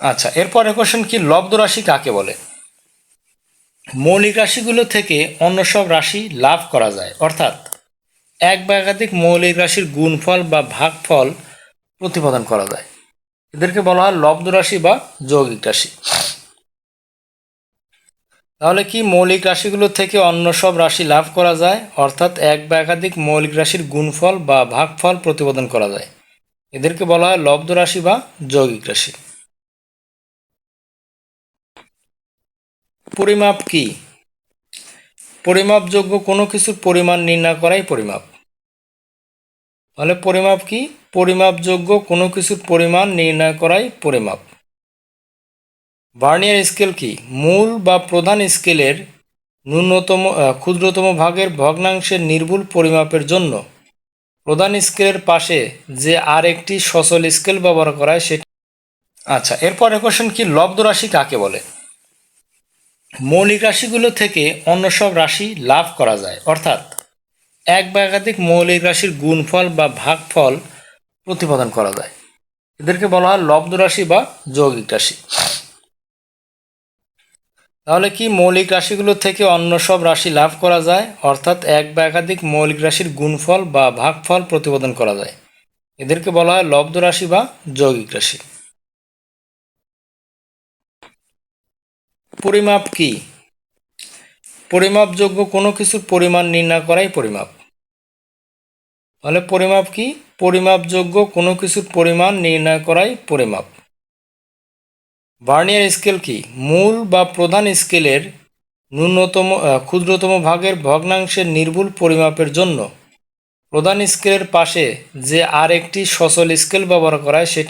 আচ্ছা এরপরে কোশ্চেন কি? লব্ধ রাশি কাকে বলে? মৌলিক রাশিগুলো থেকে অন্য সব রাশি লাভ করা যায়। অর্থাৎ এক বা একাধিক মৌলিক রাশির গুণফল বা ভাগফল প্রতিপাদন করা যায়। এদেরকে বলা হয় লব্ধ রাশি বা যৌগিক রাশি। তাহলে কি মৌলিক রাশিগুলো থেকে অন্য সব রাশি লাভ করা যায়? অর্থাৎ এক বা একাধিক মৌলিক রাশির গুণফল বা ভাগফল প্রতিপাদন করা যায়। এদেরকে বলা হয় লব্ধ রাশি বা যৌগিক রাশি। পরিমাপ কি? পরিমাপযোগ্য কোনো কিছুর পরিমাণ নির্ণয় করাই পরিমাপ। তাহলে পরিমাপ কি? পরিমাপযোগ্য কোনো কিছুর পরিমাণ নির্ণয় করাই পরিমাপ। ভার্নিয়ার স্কেল কি? মূল বা প্রধান স্কেলের ন্যূনতম ক্ষুদ্রতম ভাগের ভগ্নাংশের নির্ভুল পরিমাপের জন্য প্রধান স্কেলের পাশে যে আর একটি সচল স্কেল ব্যবহার করা হয় সেটা আচ্ছা এরপরে কোশ্চেন কি? লব্ধ রাশি কাকে বলে? মৌলিক রাশিগুলো থেকে অন্য সব রাশি লাভ করা যায়। অর্থাৎ এক বা একাধিক মৌলিক রাশির গুণফল বা ভাগফল প্রতিপাদন করা যায়। এদেরকে বলা হয় লব্ধ রাশি বা যৌগিক রাশি। তাহলে কি মৌলিক রাশিগুলো থেকে অন্য সব রাশি লাভ করা যায়? অর্থাৎ এক বা একাধিক মৌলিক রাশির গুণফল বা ভাগফল প্রতিপাদন করা যায়। এদেরকে বলা হয় লব্ধ রাশি বা যৌগিক রাশি। পরিমাপ কি? পরিমাপযোগ্য কোনো কিছুর পরিমাণ নির্ণয় করাই পরিমাপ। তাহলে পরিমাপ কি? পরিমাপযোগ্য কোনো কিছুর পরিমাণ নির্ণয় করাই পরিমাপ। ভার্নিয়ার স্কেল কি? মূল বা প্রধান স্কেলের ন্যূনতম ক্ষুদ্রতম ভাগের ভগ্নাংশের নির্ভুল পরিমাপের জন্য। প্রধান স্কেলের পাশে যে আর একটি সচল স্কেল ব্যবহার করা হয় সেটা